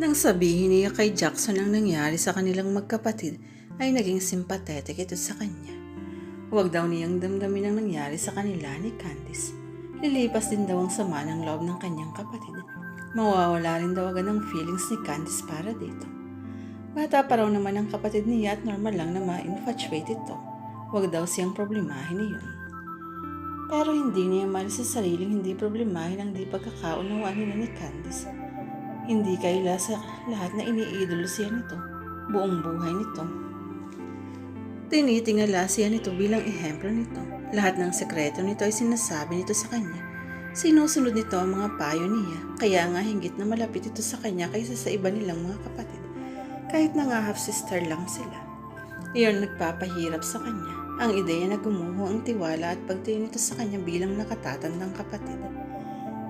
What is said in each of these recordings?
Nang sabihin niya kay Jackson ang nangyari sa kanilang magkapatid, ay naging simpatetik ito sa kanya. Huwag daw niyang damdamin ang nangyari sa kanila ni Candice. Lilipas din daw ang sama ng loob ng kanyang kapatid. Mawawala rin daw agad ang feelings ni Candice para dito. Bata pa raw naman ang kapatid niya at normal lang na ma-infatuate ito. Huwag daw siyang problemahin niyon. Pero hindi niya malis sa sariling hindi problemahin ang di pagkakaunawaan nila ni Candice. Hindi kaila sa lahat na iniidolo siya nito, buong buhay nito. Tinitingala siya nito bilang ehemplo nito. Lahat ng sekreto nito ay sinasabi nito sa kanya. Sinusunod nito ang mga payo niya, kaya nga hinggit na malapit ito sa kanya kaysa sa iba nilang mga kapatid. Kahit na nga half-sister lang sila. Iyon nagpapahirap sa kanya. Ang ideya na gumuho ang tiwala at pagtingin nito sa kanya bilang nakatatandang kapatid.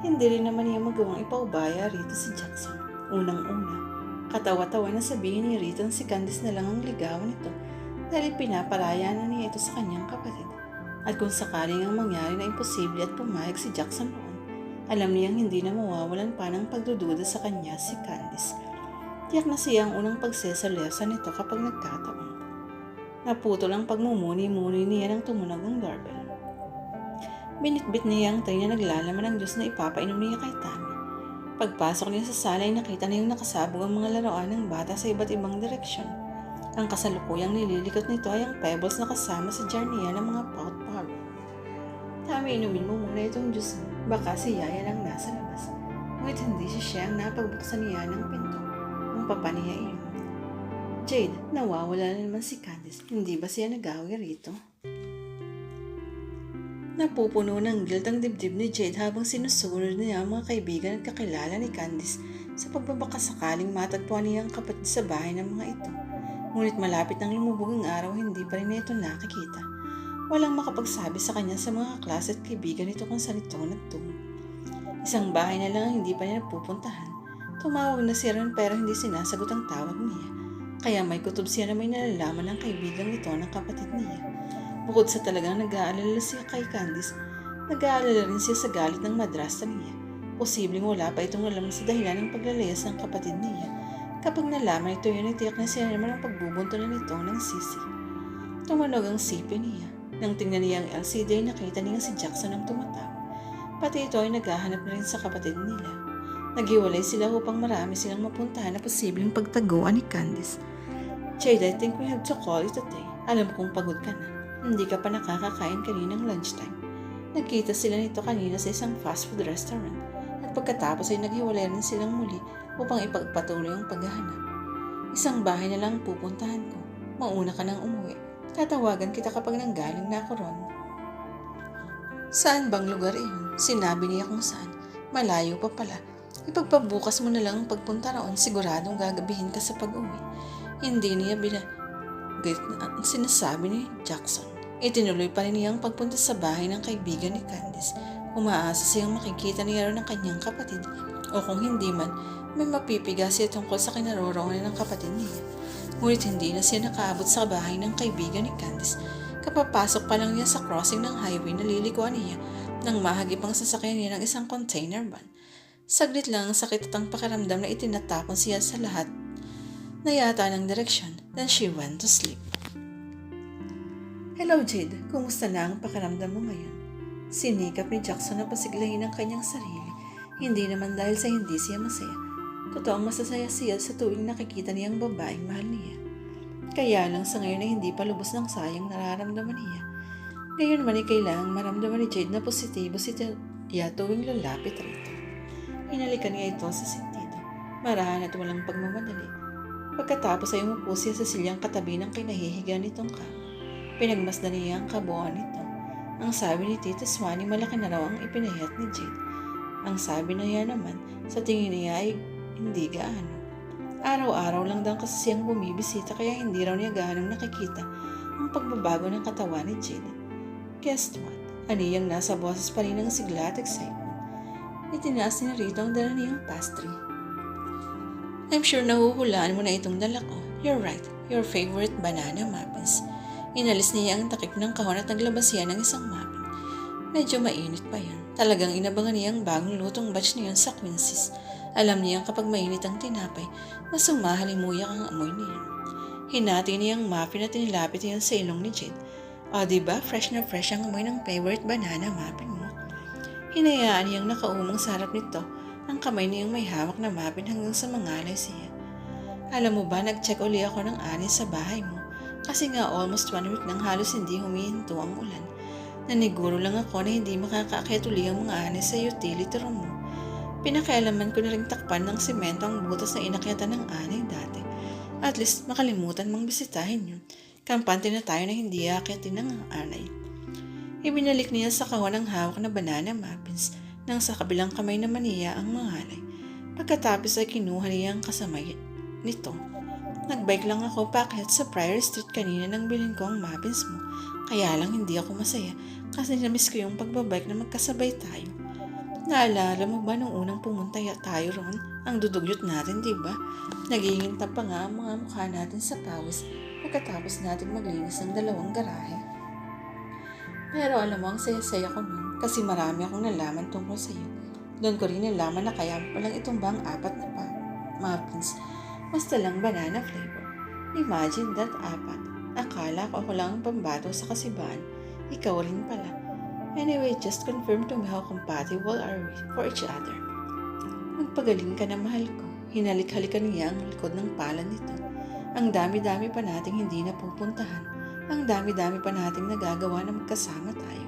Hindi rin naman niya magawang ipaubaya rito si Jackson. Unang-una, katawa-tawa na sabihin ni Rito na si Candice na lang ang ligawan nito dahil pinaparaya na niya ito sa kanyang kapatid. At kung sakaling ang mangyari na imposible at pumayag si Jackson noon, alam niyang hindi na mawawalan pa ng pagdududa sa kanya si Candice. Tiyak na siya ang unang pagseseryosa nito kapag nagkataon. Naputol ang pagmumuni-muni niya nang tumunog ang doorbell. Binitbit niya ang tray na naglalaman ng Diyos na ipapainom niya kay Tammy. Pagpasok niya sa sala ay nakita niya yung nakasabog ang mga laruan ng bata sa iba't ibang direksyon. Ang kasalukuyang nililikot nito ay ang pebbles na kasama sa jar niya ng mga pot powder. Tammy, inumin mo muna itong juice. Baka si Yaya lang nasa labas. Ngunit hindi siya siya ang napagbuksan niya ng pinto. Ang papa niya iyon. Jade, nawawala na naman si Candice. Hindi ba siya nagawi rito? Napupuno ng guilt ang dibdib ni Jade habang sinusunod niya ang mga kaibigan at kakilala ni Candice sa pagbabakasakaling matagpuan niya ang kapatid sa bahay ng mga ito. Ngunit malapit nang lumubog ang araw, hindi pa rin ito nakikita. Walang makapagsabi sa kanya sa mga klase at kaibigan nito kung saan ito nagtungo. Isang bahay na lang ang hindi pa niya napupuntahan. Tumawag na siya ron pero hindi sinasagot ang tawag niya. Kaya may kutob siya na may nalalaman ng kaibigan nito ng kapatid niya. Bukod sa talagang nag-aalala siya kay Candice, nag-aalala rin siya sa galit ng madrasa niya. Posibleng wala pa itong alam sa dahilan ng paglalayas ng kapatid niya. Kapag nalaman ito yun, itiyak na siya naman ang pagbubuntunan nito ng sisi. Tumunog ang sipi niya. Nang tingnan niya ang LCD nakita niya si Jackson ang tumatawag. Pati ito ay naghahanap na rin sa kapatid nila. Naghiwalay sila upang marami silang mapuntahan na posibleng pagtaguan ni Candice. Jade, I think we have to call it a day. Alam kong pagod ka na. Hindi ka pa nakakakain kaninang lunchtime. Nagkita sila nito kanina sa isang fast food restaurant at pagkatapos ay naghiwalay rin silang muli upang ipagpatuloy ang paghahanap. Isang bahay na lang ang pupuntahan ko. Mauna ka nang umuwi. Tatawagan kita kapag nanggaling na ako ron. Saan bang lugar iyon? Sinabi niya kung saan. Malayo pa pala. Ipagpabukas mo na lang ang pagpunta roon, siguradong gagabihin ka sa pag-uwi. Hindi niya bina... Gate na ang sinasabi ni Jackson. Itinuloy pa rin niya ang pagpunta sa bahay ng kaibigan ni Candice. Umaasa siyang makikita niya rin ng kanyang kapatid. O kung hindi man, may mapipiga siya tungkol sa kinaroroonan ng kapatid niya. Ngunit hindi na siya nakaabot sa bahay ng kaibigan ni Candice. Kapapasok pa lang niya sa crossing ng highway na lilikuan niya nang mahagip ang sasakyan niya ng isang container van. Saglit lang ang sakit at ang pakiramdam na itinatapon siya sa lahat na yata ng direksyon. Then she went to sleep. Hello Jade, kumusta na ang pakiramdam mo ngayon? Sinikap ni Jackson na pasiglahin ang kanyang sarili. Hindi naman dahil sa hindi siya masaya. Totoong masasaya siya sa tuwing nakikita niya ang babaeng mahal niya. Kaya lang sa ngayon ay hindi pa lubos ng sayang nararamdaman niya. Ngayon man ay kailangang maramdaman ni Jade na positibo si Tia tuwing lalapit rito. Hinalikan niya ito sa sentido. Marahan at walang pagmamadali. Pagkatapos ay umupo siya sa silyang katabi ng kinahihiga nitong ka. Pinagmasdan niya ang kabuuan nito. Ang sabi ni Tita Swanee malaki na raw ang ipinahiyat ni Jade. Ang sabi na niya naman, sa tingin niya ay hindi gaano. Araw-araw lang daw kasi siyang bumibisita kaya hindi raw niya gaanong nakikita ang pagbabago ng katawan ni Jade. Guess what? Aniyang nasa boses pa rin ang sigla at excitement. Itinaas ni Rito ang dala niyang pastry. I'm sure nahuhulaan mo na itong dala ko. You're right. Your favorite banana muffins. Inalis niya ang takip ng kahon at naglabas siya ng isang muffin. Medyo mainit pa yan. Talagang inabangan niya ang bagong lutong batch niyon sa Quincy's. Alam niyang kapag mainit ang tinapay, mas umahalimuyak ang amoy niya. Hinati niya ang muffin at inilapit niya sa ilong ni Jade. O diba, fresh na fresh ang amoy ng favorite banana muffin mo. Hinayaan niyang nakaumang sa harap nito ang kamay niyang may hawak na muffin hanggang sa mangalay siya. Alam mo ba, nag-check uli ako ng anis sa bahay mo. Kasi nga almost one week nang halos hindi humihinto ang ulan. Naniguro lang ako na hindi makakaakyat uli ang mga anis sa utility room mo. Pinakialaman ko na rin takpan ng semento ang butas na inakyatan ng anay dati. At least makalimutan mang bisitahin yun. Kampante na tayo na hindi akyatin ng anay. Ibinalik niya sa kawan ng hawak na banana muffins nang sa kabilang kamay naman niya ang mangalay. Pagkatapos ay kinuha niya ang kasamay nito. Nagbike lang ako paakyat sa Pryor Street kanina nang bilhin ko ang muffins mo. Kaya lang hindi ako masaya kasi namiss ko yung pagbabike na magkasabay tayo. Naalala mo ba nung unang pumunta tayo ron? Ang dudugyot natin, di ba? Nagiging pa nga ang mga mukha natin sa pawis pagkatapos natin maglinis ng dalawang garahe. Pero alam mo, ang saya-saya ko nun kasi marami akong nalaman tungkol sa iyo. Doon ko rin nalaman na kaya palang itong bang apat na pa muffins. Basta lang banana flavor. Imagine that apat. Akala ko ako lang ang pambato sa kasibaan. Ikaw rin pala. Anyway, just confirm to me how compatible are we for each other. Magpagaling ka na mahal ko. Hinalik-halikan niya ang likod ng palad nito. Ang dami-dami pa nating hindi napupuntahan. Ang dami-dami pa nating nagagawa na magkasama tayo.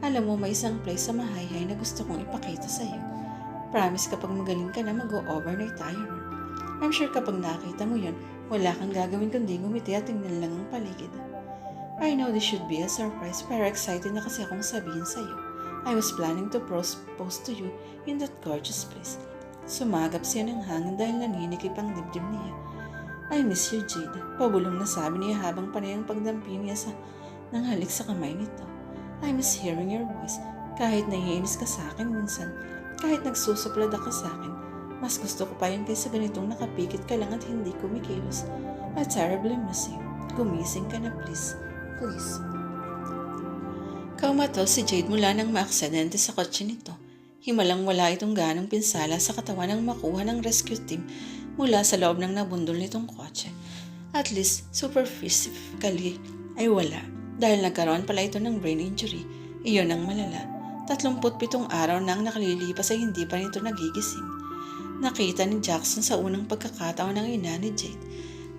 Alam mo, may isang place sa Mahayhay na gusto kong ipakita sa iyo. Promise kapag magaling ka na mag-overnight tayo. I'm sure kapag nakita mo yun, wala kang gagawin kundi ngumiti at tingnan lang ang paligid. I know this should be a surprise pero excited na kasi akong sabihin sa iyo. I was planning to propose to you in that gorgeous place. Sumagap siya ng hangin dahil naninikip ang dibdib niya. I miss you, Jade. Pabulong na sabi niya habang panay pagdampi niya sa nang sa kamay nito. I miss hearing your voice. Kahit naiinis ka sa akin minsan, kahit nagsusuplad ka sa akin, mas gusto ko pa yun kaysa ganitong nakapikit ka lang at hindi kumikilos. I terribly miss you. Gumising ka na please. Please. Kaumato si Jade mula nang maaksidente sa kotse nito. Himalang wala itong ganong pinsala sa katawan nang makuha ng rescue team mula sa loob ng nabundol nitong kotse. At least, superphysically ay wala dahil nagkaroon pala ito ng brain injury. Iyon ang malala. 37 araw nang nakalilipas ay hindi pa nito nagigising. Nakita ni Jackson sa unang pagkakataon ng ina ni Jade.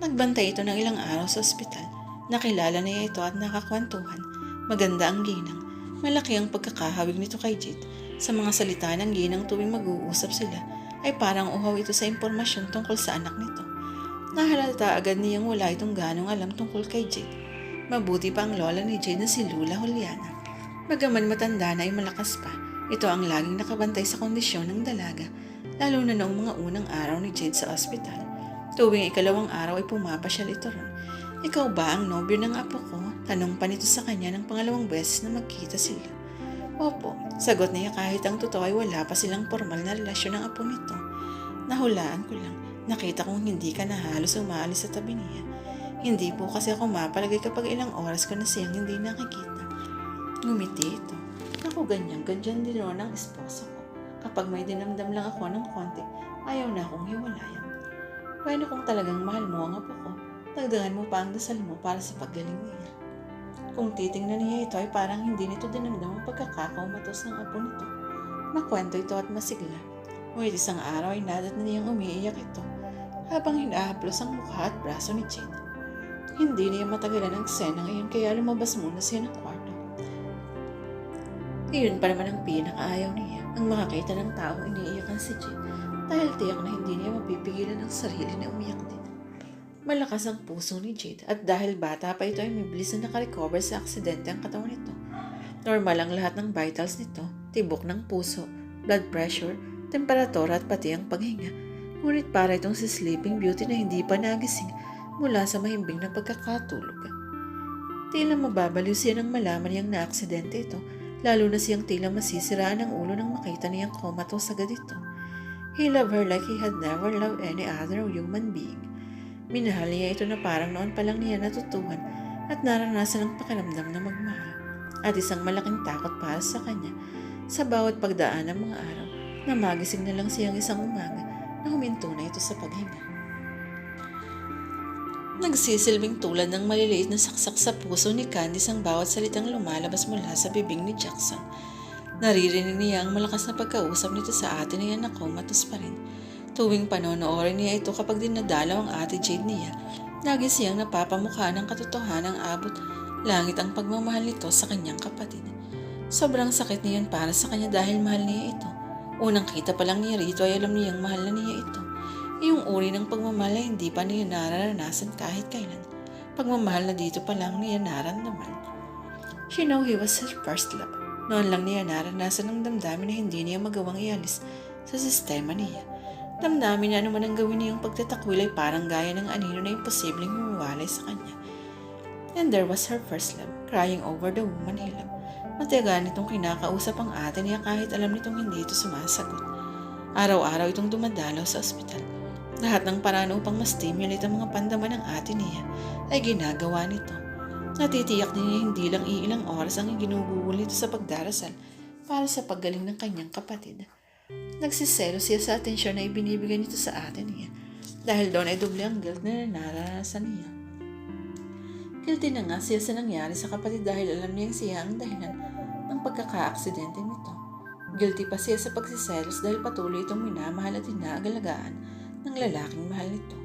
Nagbantay ito ng ilang araw sa ospital. Nakilala niya ito at nakakwentuhan. Maganda ang ginang. Malaki ang pagkakahawig nito kay Jade. Sa mga salita ng ginang tuwing mag-uusap sila, ay parang uhaw ito sa impormasyon tungkol sa anak nito. Nahalata agad niyang wala itong ganong alam tungkol kay Jade. Mabuti pa ang lola ni Jade na si Lula Juliana. Magaman matanda na ay malakas pa, ito ang laging nakabantay sa kondisyon ng dalaga, lalo na noong mga unang araw ni Jade sa ospital. Tuwing ikalawang araw ay pumapasyal ito ron. Ikaw ba ang nobyo ng apo ko? Tanong pa nito sa kanya ng pangalawang beses na magkita sila. Opo, sagot niya kahit ang totoo ay wala pa silang formal na relasyon ng apo nito. Nahulaan ko lang, nakita kong hindi ka na halos umaalis sa tabi niya. Hindi po kasi ako mapalagay kapag ilang oras ko na siyang hindi nakikita. Ngumiti ito. Ako ganyan, ganyan din naman ang esposo ko. Kapag may dinamdam lang ako ng konti, ayaw na akong hiwalayan. Bueno kung talagang mahal mo ang apo ko, dagdagan mo pa ang dasal mo para sa paggaling niya. Kung titingnan niya ito ay parang hindi nito dinamdam ang pagkakakaumatos ng apo nito. Makwento ito at masigla. Ngunit isang araw ay nadat na niyang umiiyak ito habang hinahaplos ang mukha at braso ni Jade. Hindi niya matagalan ang eksena ngayon kaya lumabas muna siya ng kwarto. Iyon pa naman ang pinakaayaw niya, ang makakita ng taong iniiyakan si Jade dahil tiyak na hindi niya mapipigilan ang sarili na umiyak din. Malakas ang puso ni Jade at dahil bata pa ito ay mabilis na nakarecover sa aksidente ang katawan nito. Normal ang lahat ng vitals nito, tibok ng puso, blood pressure, temperatura at pati ang paghinga. Ngunit para itong si Sleeping Beauty na hindi pa nagising mula sa mahimbing na pagkakatulog. Tila mababaliw siya nang malaman niyang na-aksidente ito, lalo na siyang tila masisiraan ang ulo nang makita niyang comatose agad ito. He loved her like he had never loved any other human being. Minahal niya ito na parang noon pa lang niya natutuhan at naranasan ang pakiramdam na magmahal. At isang malaking takot para sa kanya sa bawat pagdaan ng mga araw na magising na lang siyang isang umaga na huminto na ito sa paghinga. Nagsisilbing tulad ng maliliit na saksak sa puso ni Candice ang bawat salitang lumalabas mula sa bibig ni Jackson. Naririnig niya ang malakas na pagkausap nito sa ate niya na comatose pa rin. Tuwing panonoorin niya ito kapag dinadalaw ang ate Jade niya, lagi siyang napapamukha ng katotohanan abot langit ang pagmamahal nito sa kanyang kapatid. Sobrang sakit niyon para sa kanya dahil mahal niya ito. Unang kita pa lang niya rito ay alam niyang mahal na niya ito. Yung uri ng pagmamahal ay hindi pa niya nararanasan kahit kailan. Pagmamahal na dito pa lang niya naramdaman. She know he was her first love. Noon lang niya naranasan ang damdamin na hindi niya magawang ialis sa sistema niya. Damdamin na naman ang gawin niyang pagtatakwil ay parang gaya ng anino na imposibleng humiwalay sa kanya. And there was her first love, crying over the woman he loved. Matiyaga nitong kinakausap ang ate niya kahit alam nitong hindi ito sumasagot. Araw-araw itong dumadalaw sa ospital. Lahat ng paraan upang ma-stimulate ang mga pandaman ng ate niya ay ginagawa nito. Natitiyak din niya hindi lang iilang oras ang ginugugol nito sa pagdarasal para sa paggaling ng kanyang kapatid. Nagsiselo siya sa atensyon na ibinibigay nito sa ate niya dahil doon ay doble ang guilt na naranasan niya. Guilty na nga siya sa nangyari sa kapatid dahil alam niyang siya ang dahilan ng pagkakaaksidente nito. Guilty pa siya sa pagsiselos dahil patuloy itong minamahal at inaagalagaan ng lalaking mahal nito.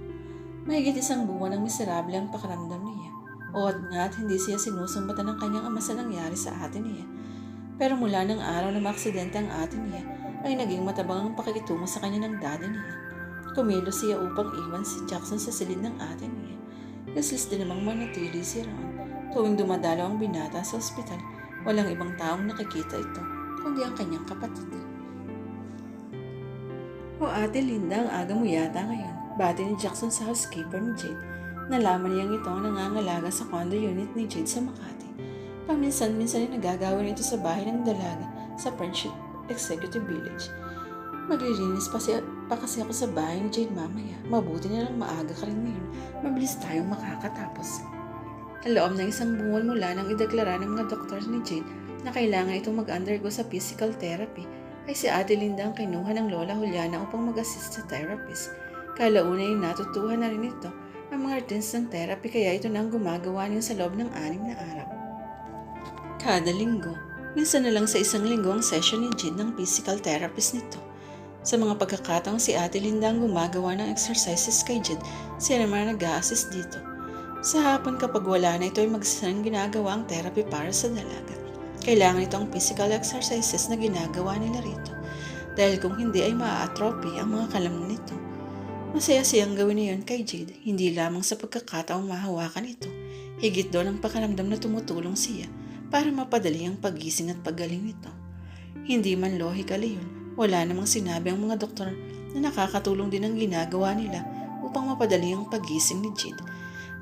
Mahigit isang buwan ng miserable ang pakaramdam niya. O at nga at hindi siya sinusumbatan ng kanyang ama sa nangyari sa atin niya. Pero mula ng araw na maaksidente ang atin niya, ay naging matabang ang pakikitungo sa kanya ng daddy niya. Kumilos siya upang iwan si Jackson sa silid ng atin niya. Useless din namang manatili si Ron. Tuwing dumadalaw ang binata sa ospital, walang ibang taong nakikita ito, kundi ang kanyang kapatid. O ate Linda, ang aga mo yata ngayon. Bati ni Jackson sa housekeeper ni Jade. Nalaman niyang ito ang nangangalaga sa condo unit ni Jade sa Makati. Paminsan-minsan ay nagagawin ito sa bahay ng dalaga sa Friendship Executive Village. Maglilinis pa, siya, pa kasi ako sa bahay ni Jade mamaya. Mabuti na lang maaga ka rin ngayon. Mabilis tayong makakatapos. Sa loob ng isang bungal mula nang ideklara ng mga doktor ni Jade na kailangan itong mag-undergo sa physical therapy, ay si Ate Linda ang kinuha ng Lola Juliana upang mag-assist sa therapist. Kalauna ay natutuhan na rin ito ang mga routines ng therapy kaya ito na ang gumagawa niya sa loob ng anim na araw. Kada linggo, minsan na lang sa isang linggo ang session ni Jade ng physical therapist nito. Sa mga pagkakataong si Ate Linda ang gumagawa ng exercises kay Jade, siya naman nag-a-assist dito. Sa hapon kapag wala na ito ay magsasang ginagawa ang therapy para sa dalaga. Kailangan ito ang physical exercises na ginagawa nila rito. Dahil kung hindi ay maa-atrophy ang mga kalam nito. Masaya siyang gawin niyon kay Jade, hindi lamang sa pagkakataong mahawakan ito. Higit doon ang pakaramdam na tumutulong siya para mapadali ang pagising at paggaling nito. Hindi man logically yun, wala namang sinabi ang mga doktor na nakakatulong din ang ginagawa nila upang mapadali ang pagising ni Jade.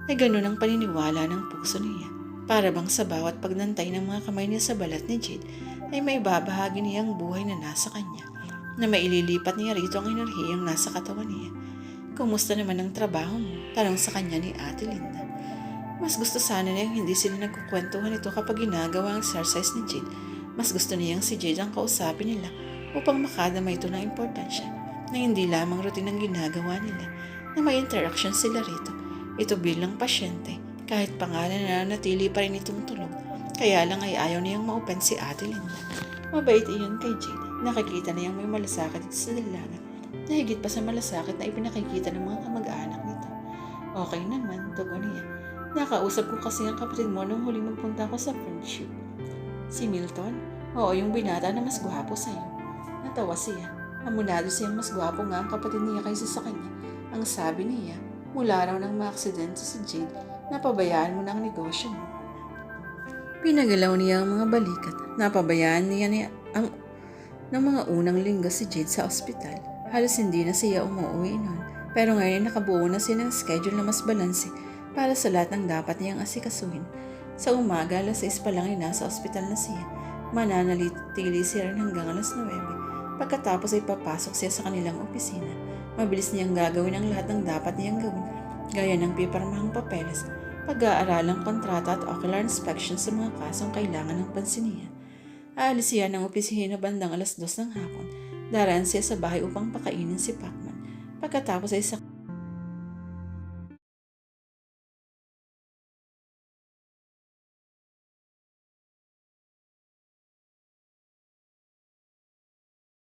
Ay ganun ang paniniwala ng puso niya. Para bang sa bawat pagnantay ng mga kamay niya sa balat ni Jade, ay may babahagi niya ang buhay na nasa kanya, na maililipat niya rito ang enerhiyang nasa katawan niya. Kumusta naman ang trabaho mo? Tanong sa kanya ni Ate Linda. Mas gusto sana niya hindi sila nagkukwentuhan ito kapag ginagawa ang exercise ni Jade. Mas gusto niyang si Jade ang kausapin nila upang makadama ito ng importansya na hindi lamang routine ang ginagawa nila, na may interaction sila rito. Ito bilang pasyente, kahit pangalan na natili pa rin itong tulog. Kaya lang ay ayaw niyang ma-open si Ate Linda. Mabait iyon kay Jade. Nakikita niyang may malasakit sa dalaga na higit pa sa malasakit na ipinakikita ng mga kamag-anak nito. Okay naman, tugon niya. Nakausap ko kasi ang kapatid mo nung huling magpunta ko sa friendship. Si Milton? Oo, yung binata na mas gwapo sa'yo. Natawa siya. Amunado siyang mas gwapo nga ang kapatid niya kaysa sa kanya. Ang sabi niya, mula raw ng maaksidente si Jade, napabayaan mo na ang negosyo mo. Pinagalaw niya ang mga balikat. Napabayaan niya niya ang ng mga unang linggo si Jade sa ospital. Halos hindi na siya umuwi noon. Pero ngayon ay nakabuo na siya ng schedule na mas balanse para sa lahat ng dapat niyang asikasuhin. Sa umaga, alas 6 pa lang ay nasa ospital na siya. Mananalitili siya rin hanggang alas 9. Pagkatapos ay papasok siya sa kanilang opisina. Mabilis niyang gagawin ang lahat ng dapat niyang gawin, gaya ng pipirmahang papeles, pag-aaralang kontrata at ocular inspection sa mga kasong kailangan ng pansin niya. Aalis siya ng opisina bandang alas dos ng hapon. Daraan siya sa bahay upang pakainin si Pacman. Pagkatapos ay sa